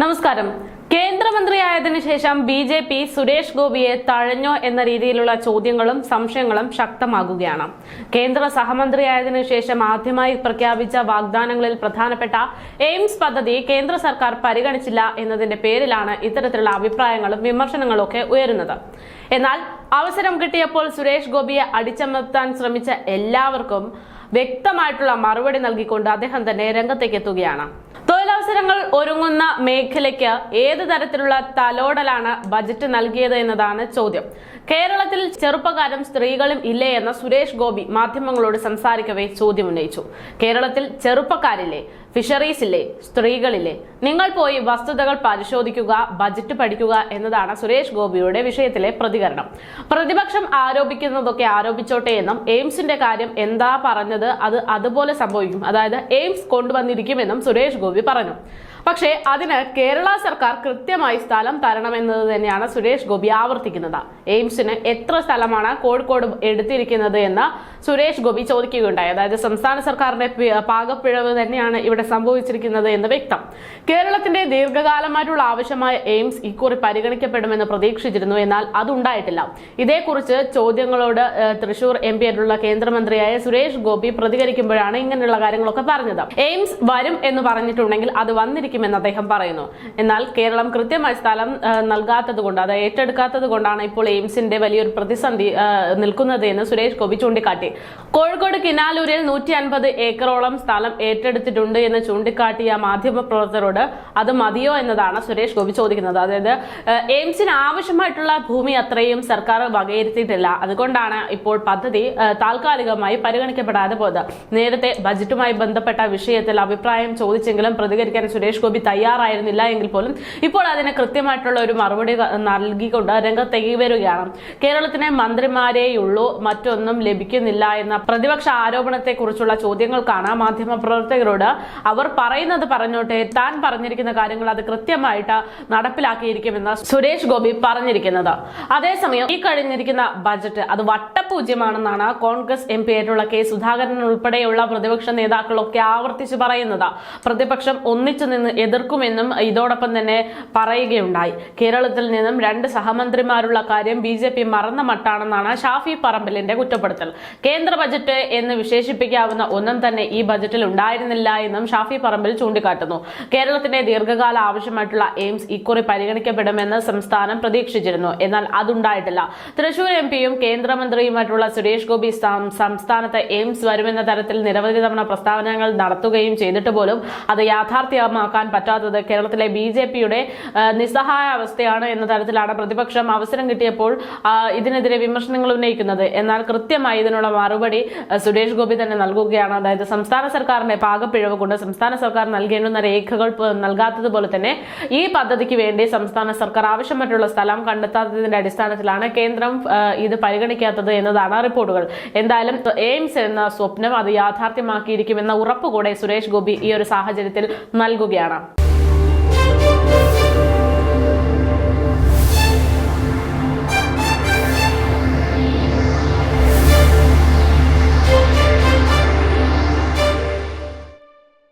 നമസ്കാരം. കേന്ദ്രമന്ത്രിയായതിനു ശേഷം B J P Suresh ഗോപിയെ തഴഞ്ഞോ എന്ന രീതിയിലുള്ള ചോദ്യങ്ങളും സംശയങ്ങളും ശക്തമാകുകയാണ്. കേന്ദ്ര സഹമന്ത്രിയായതിനു ശേഷം ആദ്യമായി പ്രഖ്യാപിച്ച വാഗ്ദാനങ്ങളിൽ പ്രധാനപ്പെട്ട എയിംസ് പദ്ധതി കേന്ദ്ര സർക്കാർ പരിഗണിച്ചില്ല എന്നതിന്റെ പേരിലാണ് ഇത്തരത്തിലുള്ള അഭിപ്രായങ്ങളും വിമർശനങ്ങളും ഒക്കെ ഉയരുന്നത്. എന്നാൽ അവസരം കിട്ടിയപ്പോൾ സുരേഷ് ഗോപിയെ അടിച്ചമർത്താൻ ശ്രമിച്ച എല്ലാവർക്കും വ്യക്തമായിട്ടുള്ള മറുപടി നൽകിക്കൊണ്ട് അദ്ദേഹം തന്നെ രംഗത്തേക്ക് എത്തുകയാണ് തൊഴിലവസരങ്ങൾ ഒരുങ്ങുന്ന മേഖലയ്ക്ക് ഏത് തരത്തിലുള്ള തലോടലാണ് ബജറ്റ് നൽകിയത് എന്നതാണ് ചോദ്യം. കേരളത്തിൽ ചെറുപ്പക്കാരും സ്ത്രീകളും ഇല്ലേ എന്ന സുരേഷ് ഗോപി മാധ്യമങ്ങളോട് സംസാരിക്കവേ ചോദ്യം ഉന്നയിച്ചു. കേരളത്തിൽ ചെറുപ്പക്കാരില്ലേ ഫിഷറീസ് ഇല്ലേ സ്ത്രീകളില്ലേ? നിങ്ങൾ പോയി വസ്തുതകൾ പരിശോധിക്കുക ബജറ്റ് പഠിക്കുക എന്നതാണ് സുരേഷ് ഗോപിയുടെ വിഷയത്തിലെ പ്രതികരണം. പ്രതിപക്ഷം ആരോപിക്കുന്നതൊക്കെ ആരോപിച്ചോട്ടെ എന്നും എയിംസിന്റെ കാര്യം എന്താ പറഞ്ഞത് അത് അതുപോലെ സംഭവിക്കും. അതായത് എയിംസ് കൊണ്ടുവന്നിരിക്കുമെന്നും സുരേഷ് ഗോപി പറഞ്ഞു. പക്ഷേ അതിന് കേരള സർക്കാർ കൃത്യമായി സ്ഥലം തരണമെന്നത് തന്നെയാണ് സുരേഷ് ഗോപി ആവർത്തിക്കുന്നത്. എയിംസിന് എത്ര സ്ഥലമാണ് കോഴിക്കോട് എടുത്തിരിക്കുന്നത് എന്ന് സുരേഷ് ഗോപി ചോദിക്കുകയുണ്ടായി. അതായത് സംസ്ഥാന സർക്കാരിന്റെ പാകപ്പിഴവ് തന്നെയാണ് ഇവിടെ സംഭവിച്ചിരിക്കുന്നത് എന്ന് വ്യക്തം. കേരളത്തിന്റെ ദീർഘകാലമായിട്ടുള്ള ആവശ്യമായ എയിംസ് ഇക്കുറി പരിഗണിക്കപ്പെടുമെന്ന് പ്രതീക്ഷിച്ചിരുന്നു. എന്നാൽ അതുണ്ടായിട്ടില്ല. ഇതേക്കുറിച്ച് ചോദ്യങ്ങളോട് തൃശൂർ എം പി ആയിട്ടുള്ള കേന്ദ്രമന്ത്രിയായ സുരേഷ് ഗോപി പ്രതികരിക്കുമ്പോഴാണ് ഇങ്ങനെയുള്ള കാര്യങ്ങളൊക്കെ പറഞ്ഞത്. എയിംസ് വരും എന്ന് പറഞ്ഞിട്ടുണ്ടെങ്കിൽ അത് വന്നിരിക്കുമെന്ന് അദ്ദേഹം പറയുന്നു. എന്നാൽ കേരളം കൃത്യമായി സ്ഥലം നൽകാത്തത് കൊണ്ട് അത് ഏറ്റെടുക്കാത്തത് കൊണ്ടാണ് ഇപ്പോൾ എയിംസിന്റെ വലിയൊരു പ്രതിസന്ധി നിൽക്കുന്നത് എന്ന് സുരേഷ് ഗോപി ചൂണ്ടിക്കാട്ടി. കോഴിക്കോട് കിനാലൂരിൽ നൂറ്റി അൻപത് ഏക്കറോളം സ്ഥലം ഏറ്റെടുത്തിട്ടുണ്ട് എന്ന് ചൂണ്ടിക്കാട്ടിയ മാധ്യമ പ്രവർത്തകരോട് അത് മതിയോ എന്നതാണ് സുരേഷ് ഗോപി ചോദിക്കുന്നത്. അതായത് എയിംസിന് ആവശ്യമായിട്ടുള്ള ഭൂമി അത്രയും സർക്കാർ വകയിരുത്തിയിട്ടില്ല. അതുകൊണ്ടാണ് ഇപ്പോൾ പദ്ധതി താൽക്കാലികമായി പരിഗണിക്കപ്പെടാതെ പോയത്. നേരത്തെ ബജറ്റുമായി ബന്ധപ്പെട്ട വിഷയത്തിൽ അഭിപ്രായം ചോദിച്ചെങ്കിലും പ്രതികരിക്കാൻ സുരേഷ് ഗോപി തയ്യാറായിരുന്നില്ല എങ്കിൽ പോലും ഇപ്പോൾ അതിന് കൃത്യമായിട്ടുള്ള ഒരു മറുപടി നൽകിക്കൊണ്ട് രംഗത്തേക്ക് വരികയാണ് കേരളത്തിന് മന്ത്രിമാരെയുള്ളൂ മറ്റൊന്നും ലഭിക്കുന്നില്ല എന്ന പ്രതിപക്ഷ ആരോപണത്തെ കുറിച്ചുള്ള ചോദ്യങ്ങൾക്കാണ് മാധ്യമ പ്രവർത്തകരോട് അവർ പറയുന്നത് പറഞ്ഞോട്ടെ താൻ പറഞ്ഞിരിക്കുന്ന കാര്യങ്ങൾ അത് കൃത്യമായിട്ട് നടപ്പിലാക്കിയിരിക്കുമെന്ന് സുരേഷ് ഗോപി പറഞ്ഞിരിക്കുന്നത്. അതേസമയം ഈ കഴിഞ്ഞിരിക്കുന്ന ബജറ്റ് അത് വട്ടപൂജ്യമാണെന്നാണ് കോൺഗ്രസ് എം പി ആയിട്ടുള്ള കെ സുധാകരൻ ഉൾപ്പെടെയുള്ള പ്രതിപക്ഷ നേതാക്കളൊക്കെ ആവർത്തിച്ച് പറയുന്നത്. പ്രതിപക്ഷം ഒന്നിച്ചു നിന്ന് എതിർക്കുമെന്നും ഇതോടൊപ്പം തന്നെ പറയുകയുണ്ടായി. കേരളത്തിൽ നിന്നും രണ്ട് സഹമന്ത്രിമാരുള്ള കാര്യം ബി ജെ പി മറന്ന മട്ടാണെന്നാണ് ഷാഫി പറമ്പലിന്റെ കുറ്റപ്പെടുത്തൽ. കേന്ദ്ര ബജറ്റ് എന്ന് വിശേഷിപ്പിക്കാവുന്ന ഒന്നും തന്നെ ഈ ബജറ്റിൽ ഉണ്ടായിരുന്നില്ല എന്നും ഷാഫി പറമ്പിൽ ചൂണ്ടിക്കാട്ടുന്നു. കേരളത്തിന്റെ ദീർഘകാല ആവശ്യമായിട്ടുള്ള എയിംസ് ഇക്കുറി പരിഗണിക്കപ്പെടുമെന്ന് സംസ്ഥാനം പ്രതീക്ഷിച്ചിരുന്നു. എന്നാൽ അതുണ്ടായിട്ടില്ല. തൃശൂർ എം പിയും കേന്ദ്രമന്ത്രിയുമായിട്ടുള്ള സുരേഷ് ഗോപി സംസ്ഥാനത്ത് എയിംസ് വരുമെന്ന തരത്തിൽ നിരവധി തവണ പ്രസ്താവനകൾ നടത്തുകയും ചെയ്തിട്ട് പോലും അത് യാഥാർത്ഥ്യമാക്കാൻ പറ്റാത്തത് കേരളത്തിലെ ബി ജെ പിയുടെ നിസ്സഹായ അവസ്ഥയാണ് എന്ന തരത്തിലാണ് പ്രതിപക്ഷം അവസരം കിട്ടിയപ്പോൾ ഇതിനെതിരെ വിമർശനങ്ങൾ ഉന്നയിക്കുന്നത്. എന്നാൽ കൃത്യമായി ഇതിനുള്ള മറുപടി സുരേഷ് ഗോപി തന്നെ നൽകുകയാണ്. അതായത് സംസ്ഥാന സർക്കാരിന്റെ പാകപ്പിഴവ് കൊണ്ട് സംസ്ഥാന സർക്കാർ നൽകേണ്ടുന്ന രേഖകൾ നൽകാത്തതുപോലെ തന്നെ ഈ പദ്ധതിക്ക് വേണ്ടി സംസ്ഥാന സർക്കാർ ആവശ്യമായിട്ടുള്ള സ്ഥലം കണ്ടെത്താത്തതിന്റെ അടിസ്ഥാനത്തിലാണ് കേന്ദ്രം ഇത് പരിഗണിക്കാത്തത് എന്നതാണ് റിപ്പോർട്ടുകൾ. എന്തായാലും എയിംസ് എന്ന സ്വപ്നം അത് യാഥാർത്ഥ്യമാക്കിയിരിക്കുമെന്ന ഉറപ്പ് കൂടെ സുരേഷ് ഗോപി ഈ ഒരു സാഹചര്യത്തിൽ നൽകുകയാണ്. തയ്യാറാം